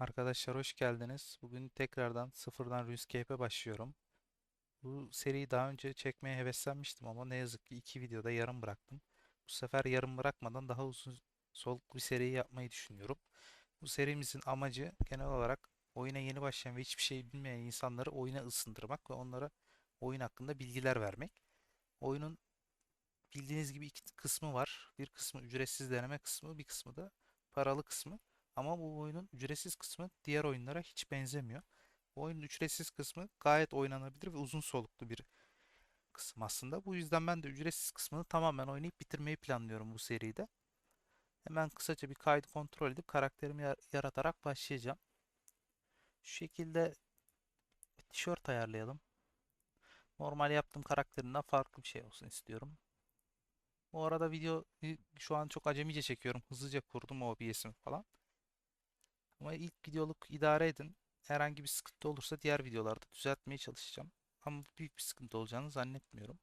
Arkadaşlar hoş geldiniz. Bugün tekrardan sıfırdan RuneScape'e başlıyorum. Bu seriyi daha önce çekmeye heveslenmiştim ama ne yazık ki iki videoda yarım bıraktım. Bu sefer yarım bırakmadan daha uzun soluklu bir seri yapmayı düşünüyorum. Bu serimizin amacı genel olarak oyuna yeni başlayan ve hiçbir şey bilmeyen insanları oyuna ısındırmak ve onlara oyun hakkında bilgiler vermek. Oyunun bildiğiniz gibi iki kısmı var. Bir kısmı ücretsiz deneme kısmı, bir kısmı da paralı kısmı. Ama bu oyunun ücretsiz kısmı diğer oyunlara hiç benzemiyor. Bu oyunun ücretsiz kısmı gayet oynanabilir ve uzun soluklu bir kısım aslında. Bu yüzden ben de ücretsiz kısmını tamamen oynayıp bitirmeyi planlıyorum bu seride. Hemen kısaca bir kaydı kontrol edip karakterimi yar- yaratarak başlayacağım. Şu şekilde tişört ayarlayalım. Normal yaptığım karakterinden farklı bir şey olsun istiyorum. Bu arada video şu an çok acemice çekiyorum. Hızlıca kurdum OBS'imi falan. Ama ilk videoluk idare edin. Herhangi bir sıkıntı olursa diğer videolarda düzeltmeye çalışacağım. Ama büyük bir sıkıntı olacağını zannetmiyorum.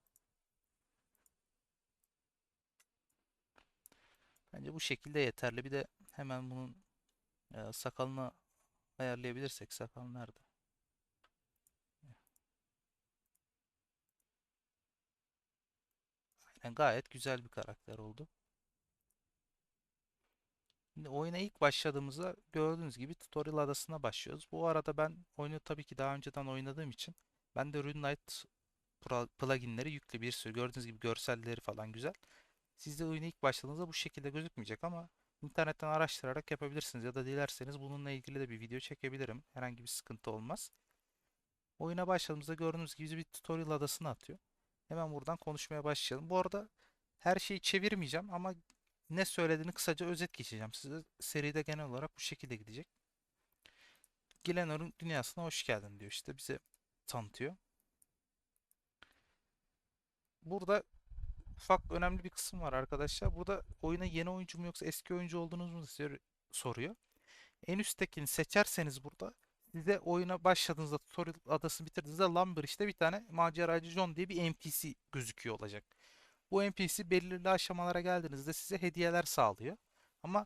Bence bu şekilde yeterli. Bir de hemen bunun e, sakalını ayarlayabilirsek. Sakal nerede? Aynen gayet güzel bir karakter oldu. Şimdi oyuna ilk başladığımızda gördüğünüz gibi tutorial adasına başlıyoruz. Bu arada ben oyunu tabii ki daha önceden oynadığım için ben de RuneLite pluginleri yüklü bir sürü. Gördüğünüz gibi görselleri falan güzel. Sizde oyuna ilk başladığınızda bu şekilde gözükmeyecek ama internetten araştırarak yapabilirsiniz. Ya da dilerseniz bununla ilgili de bir video çekebilirim. Herhangi bir sıkıntı olmaz. Oyuna başladığımızda gördüğünüz gibi bizi bir tutorial adasına atıyor. Hemen buradan konuşmaya başlayalım. Bu arada her şeyi çevirmeyeceğim ama ne söylediğini kısaca özet geçeceğim size. Seride genel olarak bu şekilde gidecek. Glenor'un dünyasına hoş geldin diyor işte bize tanıtıyor. Burada ufak önemli bir kısım var arkadaşlar. Burada oyuna yeni oyuncu mu yoksa eski oyuncu olduğunuz mu soruyor. En üsttekini seçerseniz burada size oyuna başladığınızda tutorial adasını bitirdiğinizde Lumber işte bir tane maceracı John diye bir NPC gözüküyor olacak. Bu NPC belirli aşamalara geldiğinizde size hediyeler sağlıyor. Ama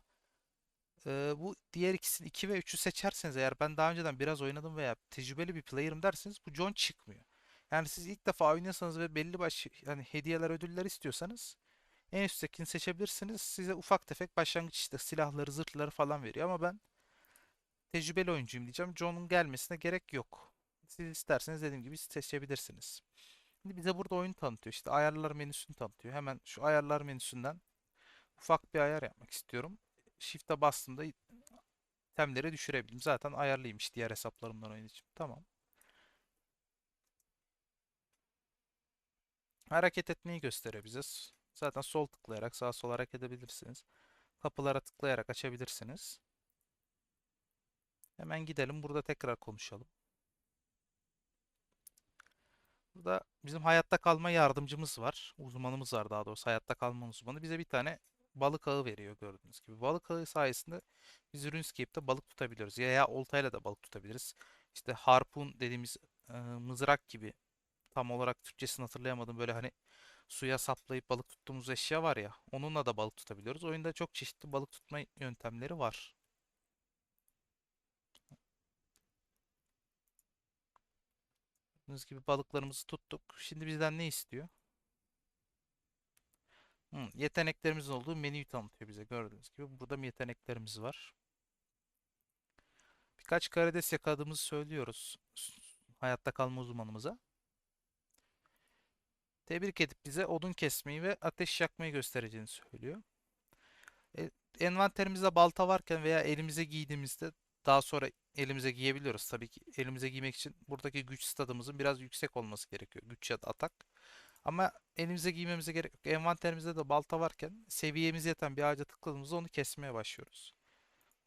e, bu diğer ikisini 2 ve 3'ü seçerseniz eğer ben daha önceden biraz oynadım veya tecrübeli bir player'ım derseniz bu John çıkmıyor. Yani siz ilk defa oynuyorsanız ve belli baş yani hediyeler ödüller istiyorsanız en üsttekini seçebilirsiniz. Size ufak tefek başlangıç işte silahları, zırhları falan veriyor ama ben tecrübeli oyuncuyum diyeceğim. John'un gelmesine gerek yok. Siz isterseniz dediğim gibi seçebilirsiniz. Şimdi bize burada oyun tanıtıyor. İşte ayarlar menüsünü tanıtıyor. Hemen şu ayarlar menüsünden ufak bir ayar yapmak istiyorum. Shift'e bastığımda itemleri düşürebilirim. Zaten ayarlıymış diğer hesaplarımdan oyun için. Tamam. Hareket etmeyi gösteriyor bize. Zaten sol tıklayarak sağa sola hareket edebilirsiniz. Kapılara tıklayarak açabilirsiniz. Hemen gidelim. Burada tekrar konuşalım. Burada bizim hayatta kalma yardımcımız var. Uzmanımız var daha doğrusu. Hayatta kalma uzmanı. Bize bir tane balık ağı veriyor gördüğünüz gibi. Balık ağı sayesinde biz RuneScape'de balık tutabiliyoruz. Ya, ya oltayla da balık tutabiliriz. İşte harpun dediğimiz e, mızrak gibi tam olarak Türkçesini hatırlayamadım. Böyle hani suya saplayıp balık tuttuğumuz eşya var ya. Onunla da balık tutabiliyoruz. Oyunda çok çeşitli balık tutma yöntemleri var. Gördüğünüz gibi balıklarımızı tuttuk. Şimdi bizden ne istiyor? Hı, yeteneklerimizin olduğu menüyü tanıtıyor bize gördüğünüz gibi. Burada yeteneklerimiz var? Birkaç karides yakaladığımızı söylüyoruz hayatta kalma uzmanımıza. Tebrik edip bize odun kesmeyi ve ateş yakmayı göstereceğini söylüyor. E, envanterimizde balta varken veya elimize giydiğimizde daha sonra elimize giyebiliyoruz. Tabii ki elimize giymek için buradaki güç stadımızın biraz yüksek olması gerekiyor. Güç ya da atak. Ama elimize giymemize gerek yok. Envanterimizde de balta varken seviyemiz yeten bir ağaca tıkladığımızda onu kesmeye başlıyoruz.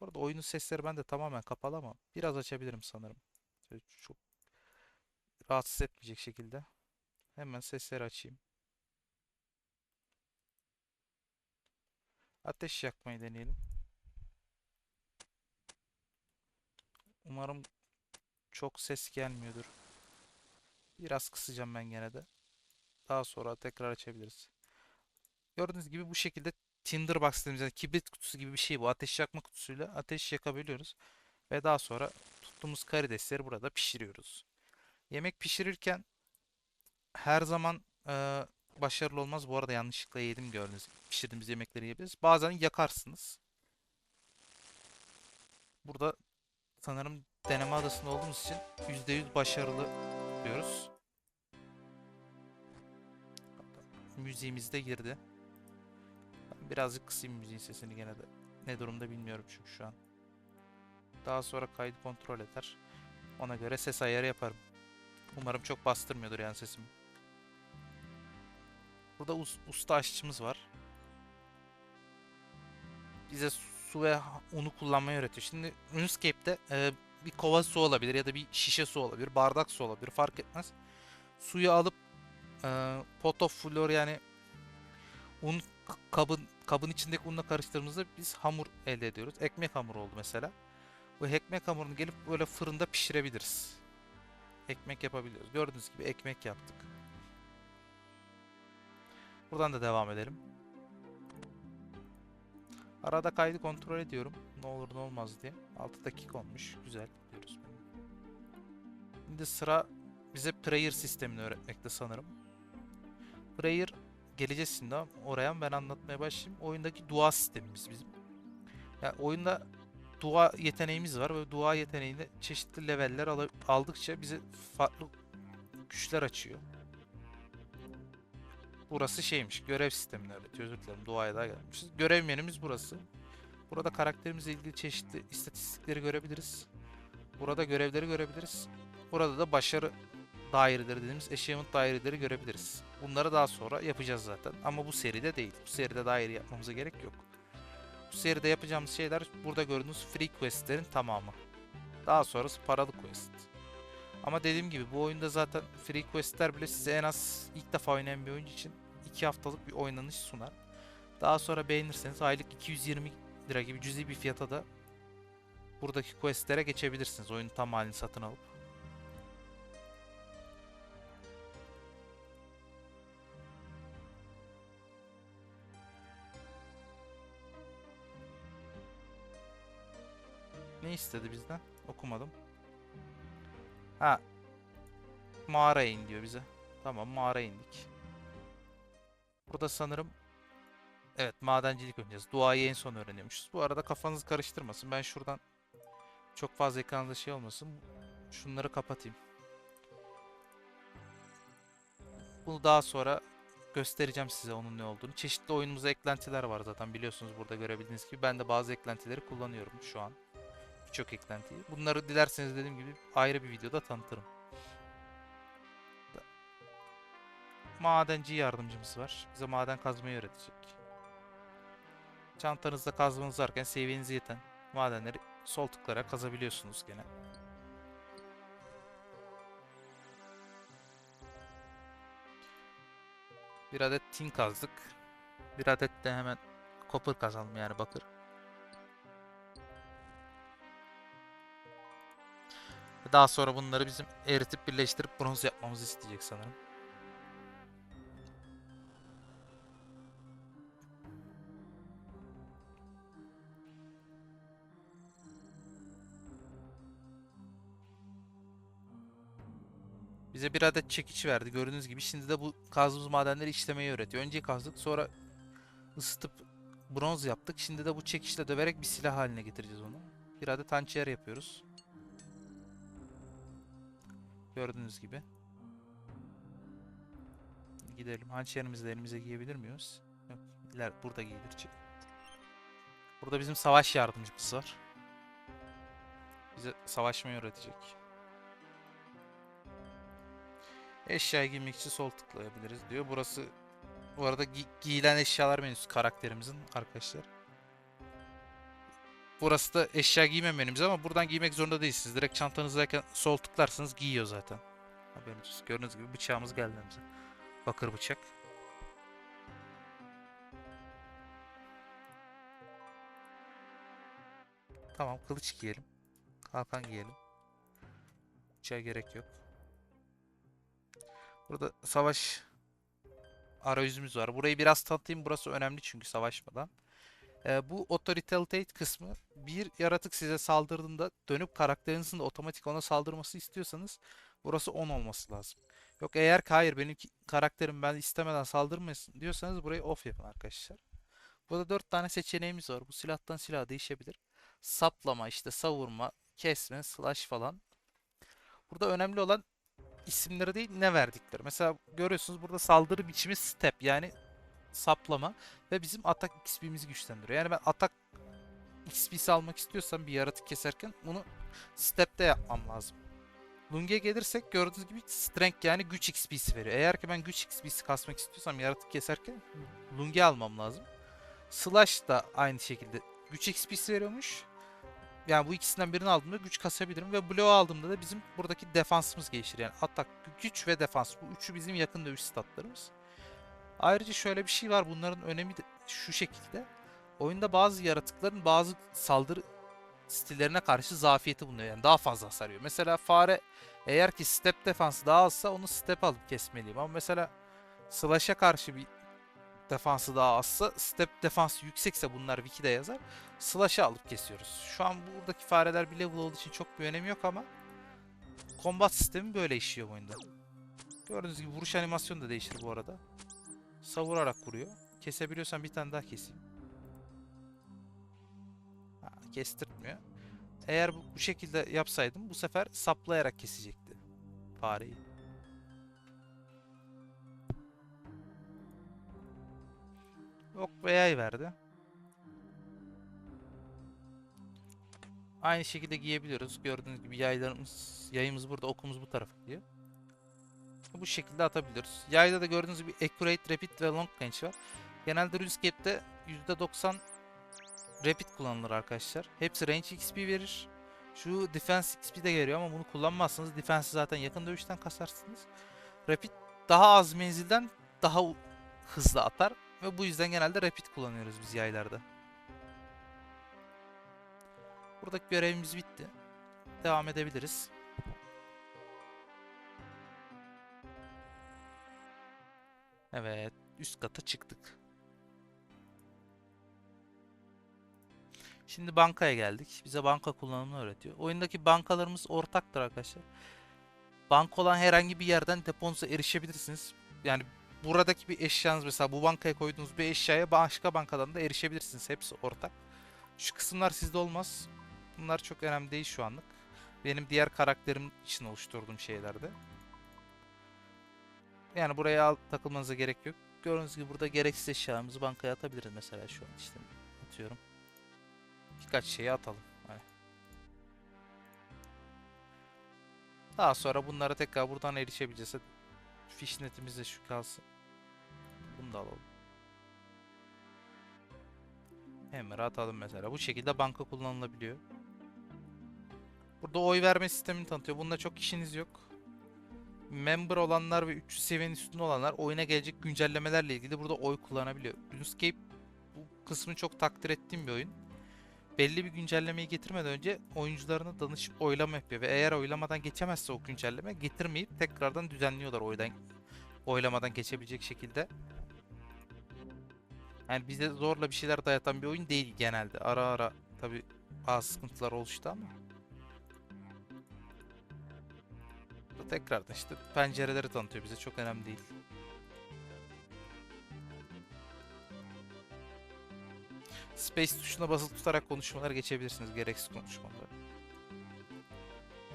Bu arada oyunun sesleri bende tamamen kapalı ama biraz açabilirim sanırım. Çok rahatsız etmeyecek şekilde. Hemen sesleri açayım. Ateş yakmayı deneyelim. Umarım çok ses gelmiyordur. Biraz kısacağım ben gene de. Daha sonra tekrar açabiliriz. Gördüğünüz gibi bu şekilde Tinderbox dediğimiz yani kibrit kutusu gibi bir şey bu. Ateş yakma kutusuyla ateş yakabiliyoruz. Ve daha sonra tuttuğumuz karidesleri burada pişiriyoruz. Yemek pişirirken her zaman eee, başarılı olmaz. Bu arada yanlışlıkla yedim gördüğünüz gibi. Pişirdiğimiz yemekleri yiyebiliriz. Bazen yakarsınız. Burada sanırım deneme adasında olduğumuz için %100 başarılı diyoruz. Müziğimiz de girdi. Birazcık kısayım müziğin sesini gene de. Ne durumda bilmiyorum çünkü şu an. Daha sonra kaydı kontrol eder. Ona göre ses ayarı yaparım. Umarım çok bastırmıyordur yani sesimi. Burada us- usta aşçımız var. Bize su ve unu kullanmayı öğretiyor. Şimdi RuneScape'de e, bir kova su olabilir ya da bir şişe su olabilir, bardak su olabilir fark etmez. Suyu alıp e, pot of flour yani un kabın kabın içindeki unla karıştırdığımızda biz hamur elde ediyoruz. Ekmek hamuru oldu mesela. Bu ekmek hamurunu gelip böyle fırında pişirebiliriz. Ekmek yapabiliyoruz. Gördüğünüz gibi ekmek yaptık. Buradan da devam edelim. Arada kaydı kontrol ediyorum. Ne olur ne olmaz diye. 6 dakika olmuş. Güzel diyoruz. Şimdi sıra bize prayer sistemini öğretmekte sanırım. Prayer geleceğiz şimdi oraya ben anlatmaya başlayayım. Oyundaki dua sistemimiz bizim. Yani oyunda dua yeteneğimiz var ve dua yeteneğinde çeşitli leveller aldıkça bize farklı güçler açıyor. Burası şeymiş, görev sistemini öğretiyor. Özür dilerim, duaya daha gelmişiz. Görev menümüz burası. Burada karakterimizle ilgili çeşitli istatistikleri görebiliriz. Burada görevleri görebiliriz. Burada da başarı daireleri dediğimiz achievement daireleri görebiliriz. Bunları daha sonra yapacağız zaten. Ama bu seride değil. Bu seride daire yapmamıza gerek yok. Bu seride yapacağımız şeyler burada gördüğünüz free questlerin tamamı. Daha sonrası paralı. Ama dediğim gibi bu oyunda zaten free questler bile size en az ilk defa oynayan bir oyuncu için 2 haftalık bir oynanış sunar. Daha sonra beğenirseniz aylık 220 lira gibi cüzi bir fiyata da buradaki questlere geçebilirsiniz. Oyunun tam halini satın alıp. Ne istedi bizden? Okumadım. Ha. Mağaraya in diyor bize. Tamam mağaraya indik. Burada sanırım Evet madencilik oynayacağız. Duayı en son öğreniyormuşuz. Bu arada kafanız karıştırmasın. Ben şuradan çok fazla ekranda şey olmasın. Şunları kapatayım. Bunu daha sonra göstereceğim size onun ne olduğunu. Çeşitli oyunumuza eklentiler var zaten biliyorsunuz burada görebildiğiniz gibi. Ben de bazı eklentileri kullanıyorum şu an. Birçok eklentiyi. Bunları dilerseniz dediğim gibi ayrı bir videoda tanıtırım. Madenci yardımcımız var. Bize maden kazmayı öğretecek. Çantanızda kazmanız varken seviyenize yeten madenleri sol tıklayarak kazabiliyorsunuz gene. Bir adet tin kazdık. Bir adet de hemen copper kazalım yani bakır. Daha sonra bunları bizim eritip birleştirip bronz yapmamızı isteyecek sanırım. Bize bir adet çekiç verdi gördüğünüz gibi. Şimdi de bu kazdığımız madenleri işlemeyi öğretiyor. Önce kazdık sonra ısıtıp bronz yaptık. Şimdi de bu çekiçle döverek bir silah haline getireceğiz onu. Bir adet hançer yapıyoruz. Gördüğünüz gibi. Gidelim. Hançerimizi de elimize giyebilir miyiz? Yok. iler- burada giydirecek. Burada bizim savaş yardımcımız var. Bize savaşmayı öğretecek. Eşya giymek için sol tıklayabiliriz diyor. Burası bu arada gi- giyilen eşyalar menüsü karakterimizin arkadaşlar. Burası da eşya giyme menümüz ama buradan giymek zorunda değilsiniz. Direkt çantanızdayken sol tıklarsanız giyiyor zaten. Haberiniz. Gördüğünüz gibi bıçağımız geldi elimize. Bakır bıçak. Tamam kılıç giyelim. Kalkan giyelim. Bıçağa gerek yok. Burada savaş arayüzümüz var. Burayı biraz tanıtayım. Burası önemli çünkü savaşmadan. Ee, bu authoritative kısmı bir yaratık size saldırdığında dönüp karakterinizin de otomatik ona saldırması istiyorsanız burası 10 olması lazım. Yok eğer hayır benim karakterim ben istemeden saldırmasın diyorsanız burayı off yapın arkadaşlar. Burada 4 tane seçeneğimiz var. Bu silahtan silaha değişebilir. Saplama, işte savurma, kesme, slash falan. Burada önemli olan isimleri değil ne verdikleri. Mesela görüyorsunuz burada saldırı biçimi step yani saplama ve bizim atak XP'mizi güçlendiriyor. Yani ben atak XP'si almak istiyorsam bir yaratık keserken bunu step'te yapmam lazım. Lung'e gelirsek gördüğünüz gibi strength yani güç XP'si veriyor. Eğer ki ben güç XP'si kasmak istiyorsam yaratık keserken Lung'e almam lazım. Slash da aynı şekilde güç XP'si veriyormuş. Yani bu ikisinden birini aldığımda güç kasabilirim ve blow aldığımda da bizim buradaki defansımız gelişir. Yani atak, güç ve defans. Bu üçü bizim yakın dövüş statlarımız. Ayrıca şöyle bir şey var. Bunların önemi de şu şekilde. Oyunda bazı yaratıkların bazı saldırı stillerine karşı zafiyeti bulunuyor. Yani daha fazla hasar yiyor. Mesela fare eğer ki step defansı daha azsa onu step alıp kesmeliyim. Ama mesela slash'a karşı bir defansı daha azsa step defansı yüksekse bunlar wiki'de yazar. Slash'ı alıp kesiyoruz. Şu an buradaki fareler bir level olduğu için çok bir önemi yok ama combat sistemi böyle işliyor oyunda. Gördüğünüz gibi vuruş animasyonu da değişir bu arada. Savurarak vuruyor. Kesebiliyorsan bir tane daha keseyim. Ha, kestirtmiyor. Eğer bu, bu şekilde yapsaydım bu sefer saplayarak kesecekti fareyi. Ok ve yay verdi. Aynı şekilde giyebiliyoruz. Gördüğünüz gibi yaylarımız, yayımız burada, okumuz bu tarafa gidiyor. Bu şekilde atabiliyoruz. Yayda da gördüğünüz gibi accurate, rapid ve long range var. Genelde RuneScape'de %90 rapid kullanılır arkadaşlar. Hepsi range XP verir. Şu defense XP de geliyor ama bunu kullanmazsanız defense'i zaten yakın dövüşten kasarsınız. Rapid daha az menzilden daha hızlı atar ve bu yüzden genelde rapid kullanıyoruz biz yaylarda. Buradaki görevimiz bitti. Devam edebiliriz. Evet, üst kata çıktık. Şimdi bankaya geldik. Bize banka kullanımını öğretiyor. Oyundaki bankalarımız ortaktır arkadaşlar. Banka olan herhangi bir yerden deponuza erişebilirsiniz. Yani buradaki bir eşyanız mesela bu bankaya koyduğunuz bir eşyaya başka bankadan da erişebilirsiniz. Hepsi ortak. Şu kısımlar sizde olmaz. Bunlar çok önemli değil şu anlık. Benim diğer karakterim için oluşturduğum şeylerde. Yani buraya al, takılmanıza gerek yok. Gördüğünüz gibi burada gereksiz eşyalarımızı bankaya atabiliriz mesela şu an işte atıyorum. Birkaç şeyi atalım. Hani. Daha sonra bunlara tekrar buradan erişebileceğiz. Fishnetimizde şu kalsın. Bunu da alalım. Hemen atalım mesela. Bu şekilde banka kullanılabiliyor. Burada oy verme sistemini tanıtıyor. Bunda çok işiniz yok. Member olanlar ve 300 seviyenin üstünde olanlar oyuna gelecek güncellemelerle ilgili burada oy kullanabiliyor. RuneScape bu kısmını çok takdir ettiğim bir oyun. Belli bir güncellemeyi getirmeden önce oyuncularına danışıp oylama yapıyor ve eğer oylamadan geçemezse o güncelleme getirmeyip tekrardan düzenliyorlar oydan oylamadan geçebilecek şekilde. Yani bize zorla bir şeyler dayatan bir oyun değil genelde. Ara ara tabi bazı sıkıntılar oluştu ama. Tekrardan işte pencereleri tanıtıyor bize çok önemli değil. Space tuşuna basılı tutarak konuşmalar geçebilirsiniz gereksiz konuşmalar.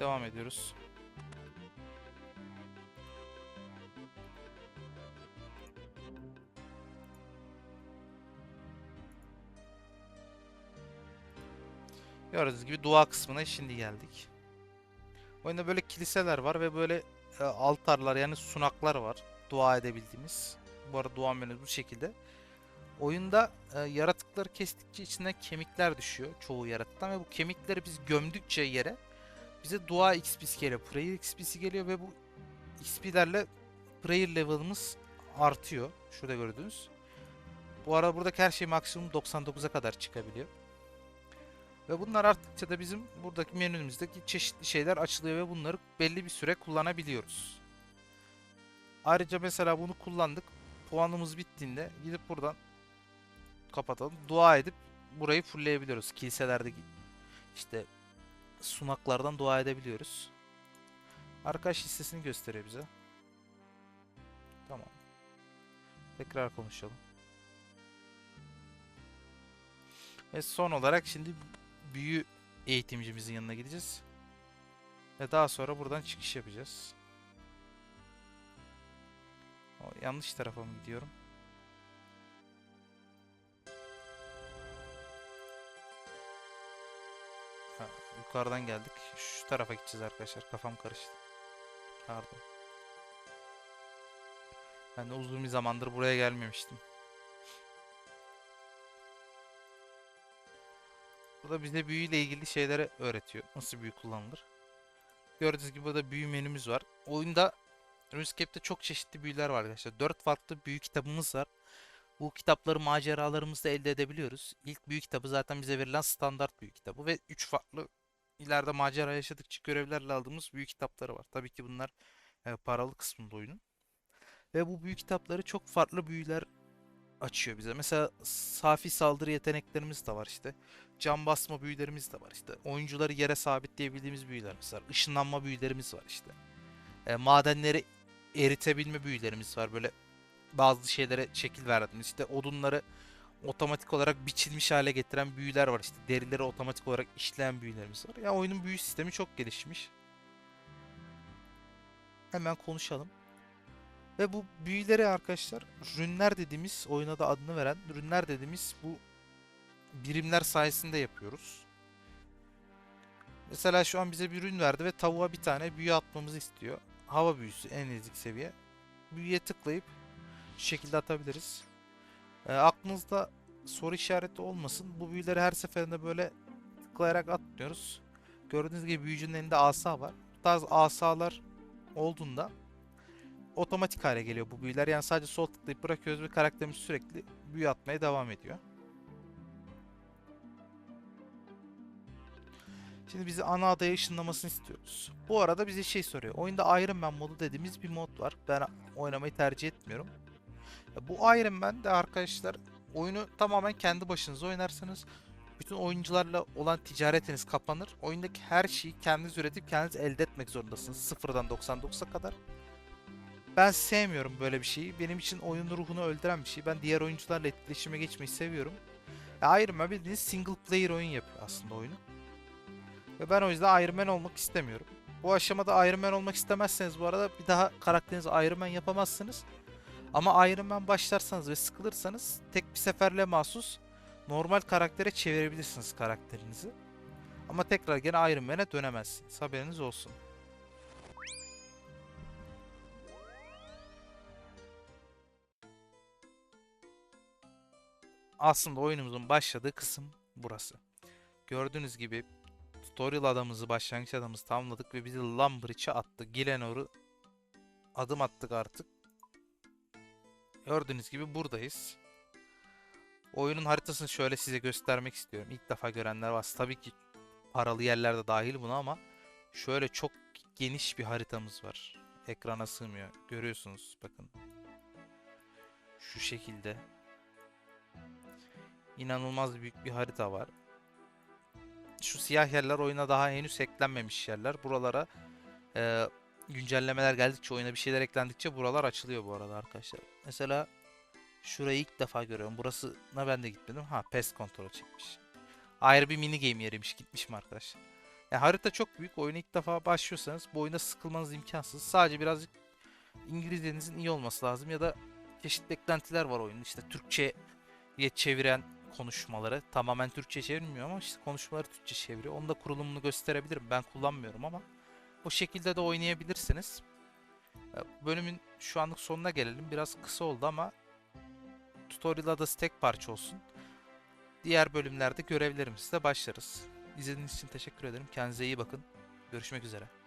Devam ediyoruz. Gördüğünüz gibi dua kısmına şimdi geldik. Oyunda böyle kiliseler var ve böyle e, altarlar yani sunaklar var. Dua edebildiğimiz. Bu arada dua menüsü bu şekilde. Oyunda e, yaratıkları kestikçe içinden kemikler düşüyor çoğu yaratıktan ve bu kemikleri biz gömdükçe yere bize dua XP'si geliyor, prayer XP'si geliyor ve bu XP'lerle prayer level'ımız artıyor. Şurada gördüğünüz. Bu arada buradaki her şey maksimum 99'a kadar çıkabiliyor. Ve bunlar arttıkça da bizim buradaki menümüzdeki çeşitli şeyler açılıyor ve bunları belli bir süre kullanabiliyoruz. Ayrıca mesela bunu kullandık. Puanımız bittiğinde gidip buradan kapatalım. Dua edip burayı fullleyebiliyoruz. Kiliselerde işte sunaklardan dua edebiliyoruz. Arkadaş listesini gösteriyor bize. Tamam. Tekrar konuşalım. Ve son olarak şimdi büyü eğitimcimizin yanına gideceğiz. Ve daha sonra buradan çıkış yapacağız. O, yanlış tarafa mı gidiyorum? Ha, yukarıdan geldik. Şu tarafa gideceğiz arkadaşlar. Kafam karıştı. Pardon. Ben de uzun bir zamandır buraya gelmemiştim. Burada bize büyüyle ilgili şeyleri öğretiyor. Nasıl büyü kullanılır. Gördüğünüz gibi burada büyü menümüz var. Oyunda RuneScape'de çok çeşitli büyüler var arkadaşlar. 4 farklı büyü kitabımız var. Bu kitapları maceralarımızda elde edebiliyoruz. İlk büyü kitabı zaten bize verilen standart büyü kitabı ve 3 farklı ileride macera yaşadıkça görevlerle aldığımız büyü kitapları var. Tabii ki bunlar e, paralı kısmında oyunun. Ve bu büyü kitapları çok farklı büyüler açıyor bize. Mesela safi saldırı yeteneklerimiz de var işte. Cam basma büyülerimiz de var işte. Oyuncuları yere sabitleyebildiğimiz büyülerimiz var. Işınlanma büyülerimiz var işte. E, madenleri eritebilme büyülerimiz var. Böyle bazı şeylere şekil verdiğimiz işte odunları otomatik olarak biçilmiş hale getiren büyüler var işte. Derileri otomatik olarak işleyen büyülerimiz var. Ya oyunun büyü sistemi çok gelişmiş. Hemen konuşalım. Ve bu büyüleri arkadaşlar rünler dediğimiz oyuna da adını veren rünler dediğimiz bu birimler sayesinde yapıyoruz. Mesela şu an bize bir ürün verdi ve tavuğa bir tane büyü atmamızı istiyor. Hava büyüsü en ezik seviye. Büyüye tıklayıp şu şekilde atabiliriz. E, aklınızda soru işareti olmasın. Bu büyüleri her seferinde böyle tıklayarak atmıyoruz. Gördüğünüz gibi büyücünün elinde asa var. Bu tarz asalar olduğunda otomatik hale geliyor bu büyüler. Yani sadece sol tıklayıp bırakıyoruz ve karakterimiz sürekli büyü atmaya devam ediyor. Şimdi bizi ana adaya ışınlamasını istiyoruz. Bu arada bize şey soruyor. Oyunda Iron Man modu dediğimiz bir mod var. Ben oynamayı tercih etmiyorum. Bu Iron Man de arkadaşlar oyunu tamamen kendi başınıza oynarsanız bütün oyuncularla olan ticaretiniz kapanır. Oyundaki her şeyi kendiniz üretip kendiniz elde etmek zorundasınız. Sıfırdan 99'a kadar. Ben sevmiyorum böyle bir şeyi. Benim için oyun ruhunu öldüren bir şey. Ben diğer oyuncularla etkileşime geçmeyi seviyorum. Ya Iron Man bildiğiniz single player oyun yapıyor aslında oyunu. Ve ben o yüzden Iron Man olmak istemiyorum. Bu aşamada Iron Man olmak istemezseniz bu arada bir daha karakterinizi Iron Man yapamazsınız. Ama Iron Man başlarsanız ve sıkılırsanız tek bir seferle mahsus normal karaktere çevirebilirsiniz karakterinizi. Ama tekrar gene Iron Man'e dönemezsiniz. Haberiniz olsun. Aslında oyunumuzun başladığı kısım burası. Gördüğünüz gibi tutorial adamımızı, başlangıç adamımızı tamamladık ve bizi Lumbridge'e attı. Gilenor'u adım attık artık. Gördüğünüz gibi buradayız. Oyunun haritasını şöyle size göstermek istiyorum. İlk defa görenler var. Tabii ki paralı yerlerde dahil buna ama şöyle çok geniş bir haritamız var. Ekrana sığmıyor. Görüyorsunuz bakın. Şu şekilde. İnanılmaz büyük bir harita var. Şu siyah yerler oyuna daha henüz eklenmemiş yerler. Buralara e, güncellemeler geldikçe, oyuna bir şeyler eklendikçe buralar açılıyor bu arada arkadaşlar. Mesela şurayı ilk defa görüyorum. Burasına ben de gitmedim. Ha pest kontrol çekmiş. Ayrı bir mini game yeriymiş. Gitmişim arkadaşlar. Yani harita çok büyük. Oyuna ilk defa başlıyorsanız bu oyunda sıkılmanız imkansız. Sadece birazcık İngilizcenizin iyi olması lazım ya da çeşitli beklentiler var oyunun. İşte Türkçe'ye çeviren konuşmaları. Tamamen Türkçe çevirmiyor ama işte konuşmaları Türkçe çeviriyor. Onu da kurulumunu gösterebilirim. Ben kullanmıyorum ama bu şekilde de oynayabilirsiniz. Ee, Bölümün şu anlık sonuna gelelim. Biraz kısa oldu ama tutorial adası tek parça olsun. Diğer bölümlerde görevlerimizle başlarız. İzlediğiniz için teşekkür ederim. Kendinize iyi bakın. Görüşmek üzere.